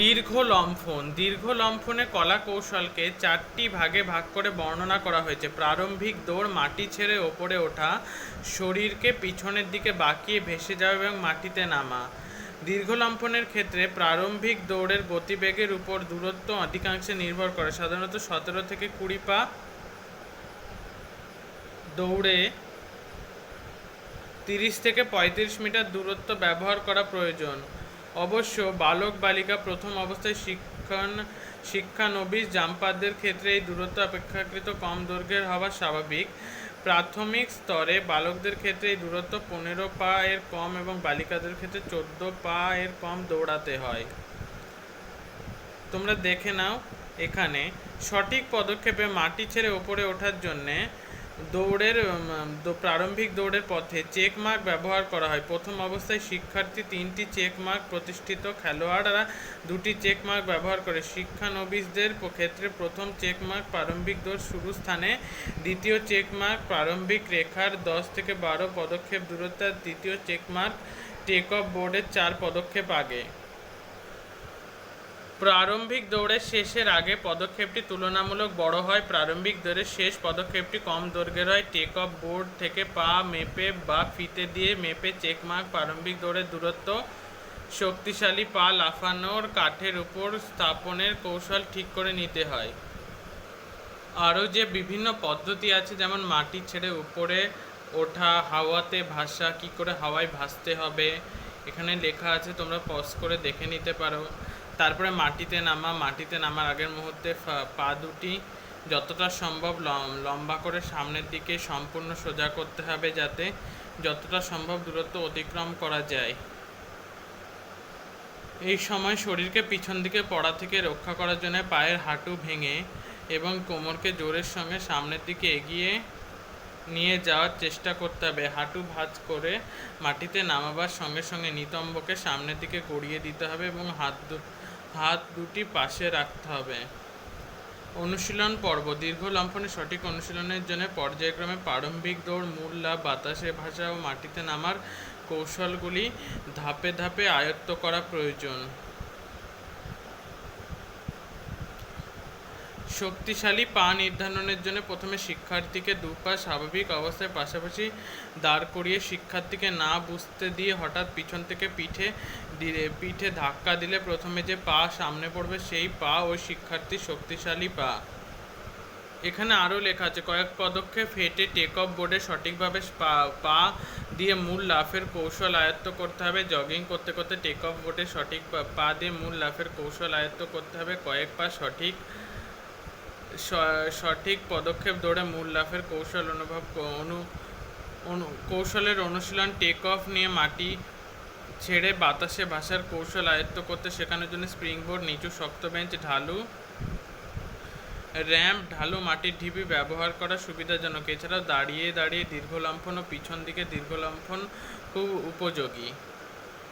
দীর্ঘ লম্ফন দীর্ঘ লম্ফনে কলা কৌশলকে চারটি ভাগে ভাগ করে বর্ণনা করা হয়েছে। প্রারম্ভিক দৌড় মাটি ছেড়ে ওপরে ওঠা, শরীরকে পিছনের দিকে বাঁকিয়ে ভেসে যাওয়া এবং মাটিতে নামা। দীর্ঘ লম্ফনের ক্ষেত্রে প্রারম্ভিক দৌড়ের গতিবেগের উপর দূরত্ব অধিকাংশে নির্ভর করে। সাধারণত সতেরো থেকে কুড়ি পা দৌড়ে তিরিশ থেকে পঁয়ত্রিশ মিটার দূরত্ব ব্যবহার করা প্রয়োজন। অবশ্য বালক বালিকা প্রথম অবস্থায় শিক্ষণ শিক্ষানবিশ জাম্পারদের ক্ষেত্রে এই দূরত্ব অপেক্ষাকৃত কম দৈর্ঘ্যের হওয়া স্বাভাবিক। প্রাথমিক স্তরে বালকদের ক্ষেত্রে এই দূরত্ব পনেরো পা এর কম এবং বালিকাদের ক্ষেত্রে চোদ্দ পা এর কম দৌড়াতে হয়। তোমরা দেখে নাও এখানে সঠিক পদক্ষেপে মাটি ছেড়ে ওপরে ওঠার জন্যে দৌড়ের প্রারম্ভিক দৌড়ের পথে চেক মার্ক ব্যবহার করা হয়। প্রথম অবস্থায় শিক্ষার্থী তিনটি চেক মার্ক প্রতিষ্ঠিত খেলোয়াড়রা দুটি চেক মার্ক ব্যবহার করে। শিক্ষানবিশদের ক্ষেত্রে প্রথম চেক মার্ক প্রারম্ভিক দৌড় শুরু স্থানে, দ্বিতীয় চেক মার্ক প্রারম্ভিক রেখার দশ থেকে বারো পদক্ষেপ দূরত্ব তৃতীয় চেক মার্ক টেক অফ বোর্ডের চার পদক্ষেপ আগে। প্রারম্ভিক দৌড়ের শেষের আগে পদক্ষেপটি তুলনামূলক বড় হয়। প্রারম্ভিক দৌড়ের শেষ পদক্ষেপটি কম দৈর্ঘ্যের হয়। টেক অফ বোর্ড থেকে পা মেপে বা ফিতে দিয়ে মেপে চেক মার্ক প্রারম্ভিক দৌড়ের দূরত্ব, শক্তিশালী পা লাফানোর কাঠের উপর স্থাপনের কৌশল ঠিক করে নিতে হয়। আরও যে বিভিন্ন পদ্ধতি আছে, যেমন মাটি ছেড়ে উপরে ওঠা, হাওয়াতে ভাসা, কি করে হাওয়ায় ভাসতে হবে এখানে লেখা আছে, তোমরা পজ করে দেখে নিতে পারো। তারপরে মাটিতে নামা, মাটিতে নামার আগের মুহূর্তে পা দুটি যতটা সম্ভব লম- লম্বা করে সামনের দিকে সম্পূর্ণ সোজা করতে হবে যাতে যতটা সম্ভব দূরত্ব অতিক্রম করা যায়। এই সময় শরীরকে পিছন দিকে পড়া থেকে রক্ষা করার জন্য পায়ের হাঁটু ভেঙে এবং কোমরকে জোরের সঙ্গে সামনের দিকে এগিয়ে নিয়ে যাওয়ার চেষ্টা করতে হবে। হাঁটু ভাঁজ করে মাটিতে নামাবার সঙ্গে সঙ্গে নিতম্বকে সামনের দিকে গড়িয়ে দিতে হবে এবং হাত দু- হাত দুটি পাশে রাখতে হবে। অনুশীলন পর্ব। দীর্ঘ লম্ফনে সঠিক অনুশীলনের জন্য পর্যায়ক্রমে প্রারম্ভিক দৌড়, মূল লাভ বাতাসে ভাসা ও মাটিতে নামার কৌশলগুলি ধাপে ধাপে আয়ত্ত করা প্রয়োজন। শক্তিশালী পা নির্ধারণের জন্য প্রথমে শিক্ষার্থীকে দু পা স্বাভাবিক অবস্থায় পাশাপাশি দাঁড় করিয়ে শিক্ষার্থীকে না বুঝতে দিয়ে হঠাৎ পিছন থেকে পিঠে দিলে পিঠে ধাক্কা দিলে প্রথমে যে পা সামনে পড়বে সেই পা ওই শিক্ষার্থীর শক্তিশালী পা। এখানে আরও লেখা আছে, কয়েক পদক্ষেপ হেঁটে টেক অফ বোর্ডে সঠিকভাবে পা পা দিয়ে মূল লাফের কৌশল আয়ত্ত করতে হবে। জগিং করতে করতে টেক অফ বোর্ডে সঠিক পা- দিয়ে মূল লাফের কৌশল আয়ত্ত করতে হবে। কয়েক পা সঠিক সঠিক পদক্ষেপ দৌড়ে মূল লাফের কৌশল অনুভব অনু কৌশলের অনুশীলন টেক অফ নিয়ে মাটি ছেড়ে বাতাসে ভাসার কৌশল আয়ত্ত করতে শেখানোর জন্য স্প্রিং বোর্ড নিচু শক্ত বেঞ্চ ঢালু র্যাম্প ঢালু মাটির ঢিবি ব্যবহার করা সুবিধাজনক। এছাড়াও দাঁড়িয়ে দাঁড়িয়ে দীর্ঘ লম্ফন ও পিছন দিকে দীর্ঘ লম্ফন খুব উপযোগী।